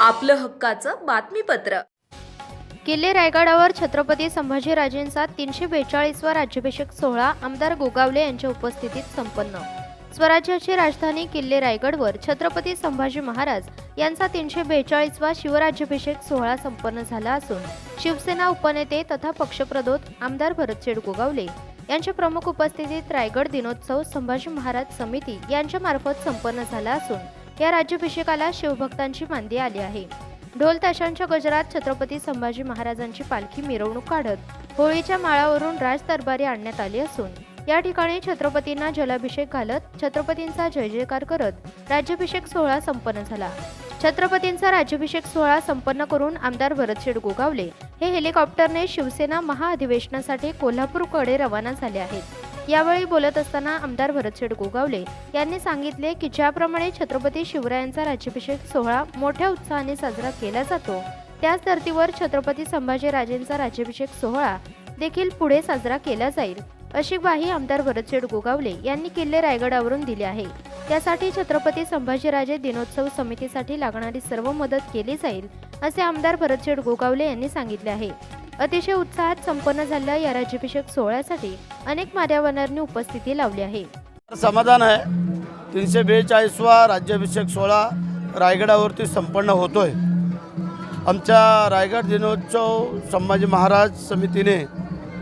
आपलं हक्काचं बातमीपत्र. किल्ले रायगडावर छत्रपती संभाजीराजेंचा तीनशे बेचाळीसवा राज्याभिषेक सोहळा आमदार गोगावले यांच्या उपस्थितीत संपन्न. स्वराज्याची राजधानी किल्ले रायगडवर छत्रपती संभाजी महाराज यांचा तीनशे बेचाळीसवा शिवराज्याभिषेक सोहळा संपन्न झाला असून शिवसेना उपनेते तथा पक्षप्रदोत आमदार भरतशेठ गोगावले यांच्या प्रमुख उपस्थितीत रायगड दिनोत्सव संभाजी महाराज समिती यांच्यामार्फत संपन्न झाला असून या राज्याभिषेकाला शिवभक्तांची मांदी आली आहे. ढोल ताशांच्या गजरात छत्रपती संभाजी महाराजांची पालखी मिरवणूक काढत होळीच्या माळावरून राज दरबारी आणण्यात आली असून या ठिकाणी छत्रपतींना जलाभिषेक घालत छत्रपतींचा जय जयकार करत राज्याभिषेक सोहळा संपन्न झाला. छत्रपतींचा राज्याभिषेक सोहळा संपन्न करून आमदार भरतशेठ गोगावले हे हेलिकॉप्टरने शिवसेना महाअधिवेशनासाठी कोल्हापूरकडे रवाना झाले आहेत. यावेळी बोलत असताना आमदार भरतशेठ गोगावले यांनी सांगितले की ज्याप्रमाणे छत्रपती शिवरायांचा राज्याभिषेक सोहळा मोठ्या उत्साहाने साजरा केला जातो त्याच धर्तीवर छत्रपती संभाजीराजेंचा राज्याभिषेक सोहळा देखील पुढे साजरा केला जाईल अशी ग्वाही आमदार भरतशेठ गोगावले यांनी किल्ले रायगडावरून दिली आहे. त्यासाठी छत्रपती संभाजीराजे दिनोत्सव समितीसाठी लागणारी सर्व मदत केली जाईल असे आमदार भरतशेठ गोगावले यांनी सांगितले आहे. अतिशय उत्साहात संपन्न झालेल्या या राज्याभिषेक सोहळ्यासाठी अनेक मान्यवरांनी उपस्थिती लावली आहे. समाधान आहे. तीनशे बेचाळीसवा राज्याभिषेक सोहळा रायगडावरती संपन्न होतोय. आमच्या रायगड दिनोत्सव संभाजी महाराज समितीने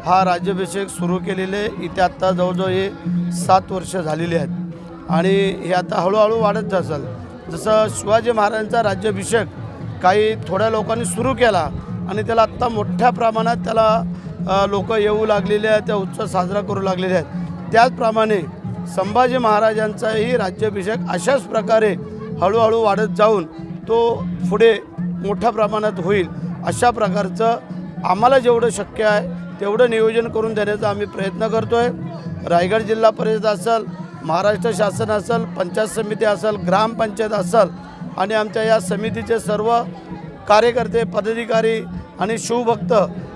हा राज्याभिषेक सुरू केलेले इथे आत्ता जवळजवळ हे सात वर्ष झालेली आहेत. आणि हे आता हळूहळू वाढत असेल जसं शिवाजी महाराजांचा राज्याभिषेक काही थोड्या लोकांनी सुरू केला आणि त्याला आत्ता मोठ्या प्रमाणात त्याला लोक येऊ लागलेले आहेत त्या उत्सव साजरा करू लागलेले आहेत. त्याचप्रमाणे संभाजी महाराजांचाही राज्याभिषेक अशाच प्रकारे हळूहळू वाढत जाऊन तो पुढे मोठ्या प्रमाणात होईल. अशा प्रकारचं आम्हाला जेवढं शक्य आहे तेवढं नियोजन करून देण्याचा आम्ही प्रयत्न करतो आहे रायगड जिल्हा परिषद असेल महाराष्ट्र शासन असेल पंचायत समिती असेल ग्रामपंचायत असेल आणि आमच्या या समितीचे सर्व कार्यकर्ते पदाधिकारी आणि शिवभक्त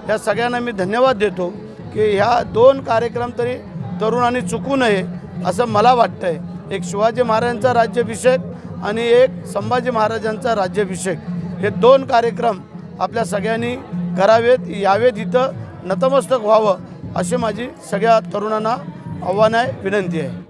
या सगळ्यांना मी धन्यवाद देतो की ह्या दोन कार्यक्रम तरी तरुणांनी चुकू नये असं मला वाटतं आहे एक शिवाजी महाराजांचा राज्याभिषेक आणि एक संभाजी महाराजांचा राज्याभिषेक. हे दोन कार्यक्रम आपल्या सगळ्यांनी करावेत यावेत इथं नतमस्तक व्हावं अशी माझी सगळ्या तरुणांना आव्हान आहे विनंती आहे.